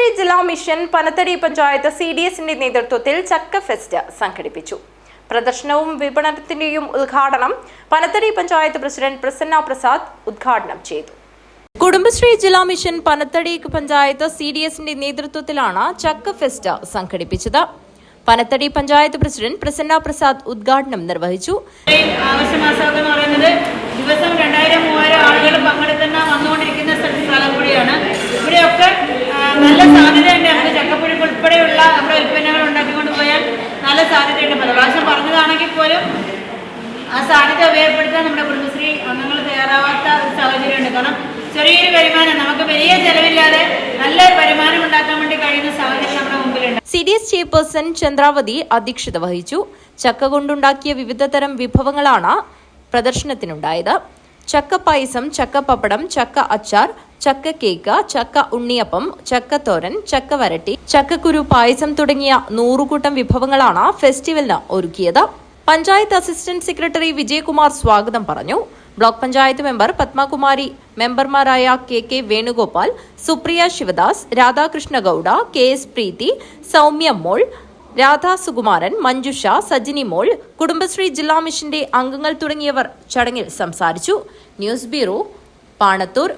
കുടുംബശ്രീ ജില്ലാ mission Panathady panchayat C D എസിന്റെ നേതൃത്വത്തിൽ ചക്ക ഫെസ്റ്റ് സംഘടിപ്പിച്ചു. പ്രദർശനവും വിപണനത്തിന്റെയും ഉദ്ഘാടനം പനത്തടി പഞ്ചായത്ത് പ്രസിഡന്റ് പ്രസന്ന പ്രസാദ് ഉദ്ഘാടനം ചെയ്തു. കുടുംബശ്രീ ജില്ലാ mission Panathady panchayat C D എസിന്റെ നേതൃത്വത്തിലാണ് ചക്ക ഫെസ്റ്റ് സംഘടിപ്പിച്ചത്. പനത്തടി പഞ്ചായത്ത് പ്രസിഡന്റ് പ്രസന്ന പ്രസാദ് ഉദ്ഘാടനം നിർവഹിച്ചു. ഉപയോഗപ്പെടുത്താൻ നമ്മുടെ കുടുംബശ്രീ അംഗങ്ങൾ തയ്യാറാവാത്ത ഒരു സാഹചര്യമുണ്ട്. കാരണം ചെറിയൊരു വരുമാനം നമുക്ക് വലിയ ചെലവില്ലാതെ നല്ല വരുമാനം ഉണ്ടാക്കാൻ വേണ്ടി കഴിയുന്ന സാഹചര്യം നമ്മുടെ മുമ്പിലുണ്ട്. C D S chairperson Chandravathi അധ്യക്ഷത വഹിച്ചു. ചക്ക കൊണ്ടുണ്ടാക്കിയ വിവിധതരം വിഭവങ്ങളാണ് പ്രദർശനത്തിനുണ്ടായത്. ചക്ക പായസം ചക്ക പപ്പടം ചക്ക അച്ചാർ ചക്ക കേക്ക് ചക്ക ഉണ്ണിയപ്പം ചക്കത്തോരൻ ചക്ക വരട്ടി ചക്കക്കുരു പായസം തുടങ്ങിയ നൂറുകൂട്ടം വിഭവങ്ങളാണ് ഫെസ്റ്റിവലിന് ഒരുക്കിയത്. പഞ്ചായത്ത് അസിസ്റ്റന്റ് സെക്രട്ടറി വിജയകുമാർ സ്വാഗതം പറഞ്ഞു. ബ്ലോക്ക് പഞ്ചായത്ത് മെമ്പർ പത്മകുമാരി മെമ്പർമാരായ K K Venugopal Supriya Sivadas Radhakrishna Gowda K S Preethi Soumya Mol Radha Sukumaran Manjusha Sajini Mol Kudumbashree ജില്ലാ മിഷന്റെ അംഗങ്ങൾ തുടങ്ങിയവർ ചടങ്ങിൽ സംസാരിച്ചു. News bureau Panathur.